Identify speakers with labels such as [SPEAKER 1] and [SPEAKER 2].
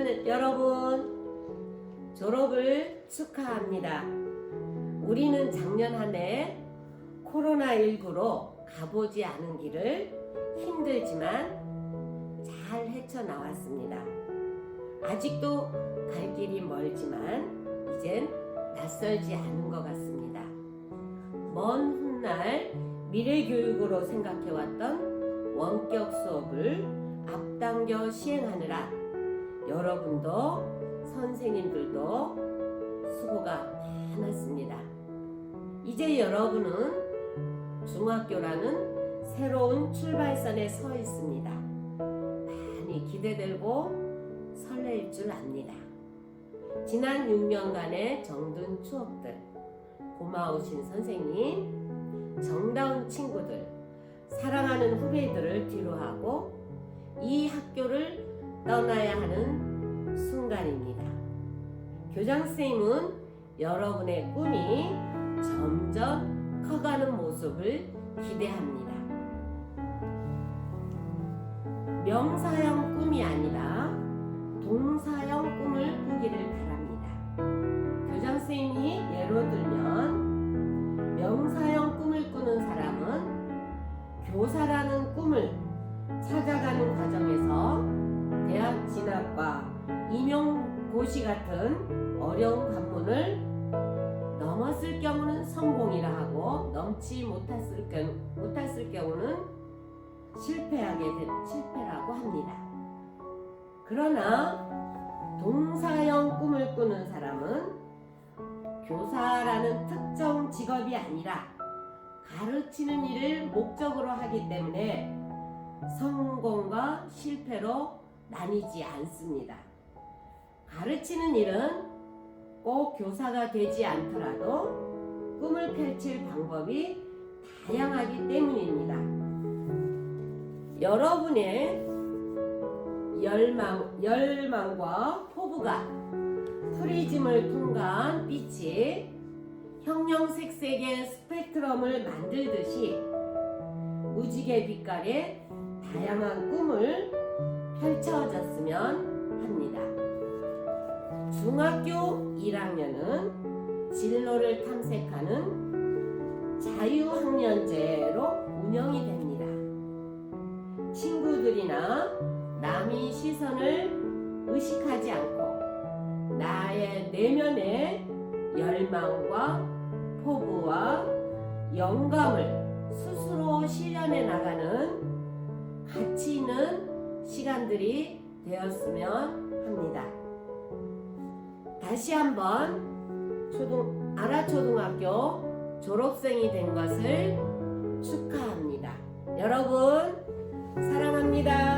[SPEAKER 1] 사랑하는 여러분, 졸업을 축하합니다. 우리는 작년 한 해 코로나19로 가보지 않은 길을 힘들지만 잘 헤쳐나왔습니다. 아직도 갈 길이 멀지만 이젠 낯설지 않은 것 같습니다. 먼 훗날 미래 교육으로 생각해왔던 원격 수업을 앞당겨 시행하느라 여러분도 선생님들도 수고가 많았습니다. 이제 여러분은 중학교라는 새로운 출발선에 서 있습니다. 많이 기대되고 설레일 줄 압니다. 지난 6년간의 정든 추억들, 고마우신 선생님, 정다운 친구들, 사랑하는 후배들을 뒤로하고 이 학교를 떠나야 하는 순간입니다. 교장 선생님은 여러분의 꿈이 점점 커가는 모습을 기대합니다. 명사형 꿈이 아니라 동사형 꿈을 꾸기를 바랍니다. 교장 선생님이 예로 들면 명사형 꿈을 꾸는 사람은 교사라는 꿈을 임용고시 같은 어려운 관문을 넘었을 경우는 성공이라 하고 넘지 못했을, 경우, 못했을 경우는 실패하게 된 실패라고 합니다. 그러나 동사형 꿈을 꾸는 사람은 교사라는 특정 직업이 아니라 가르치는 일을 목적으로 하기 때문에 성공과 실패로 나뉘지 않습니다. 가르치는 일은 꼭 교사가 되지 않더라도 꿈을 펼칠 방법이 다양하기 때문입니다. 여러분의 열망, 열망과 포부가 프리즘을 통과한 빛이 형형색색의 스펙트럼을 만들듯이 무지개 빛깔의 다양한 꿈을 펼쳐졌으면 합니다. 중학교 1학년은 진로를 탐색하는 자유학년제로 운영이 됩니다. 친구들이나 남의 시선을 의식하지 않고 나의 내면의 열망과 포부와 영감을 스스로 실현해 나가는 가치 있는 시간들이 되었으면 합니다. 다시 한번 초등 아라초등학교 졸업생이 된 것을 축하합니다. 여러분 사랑합니다.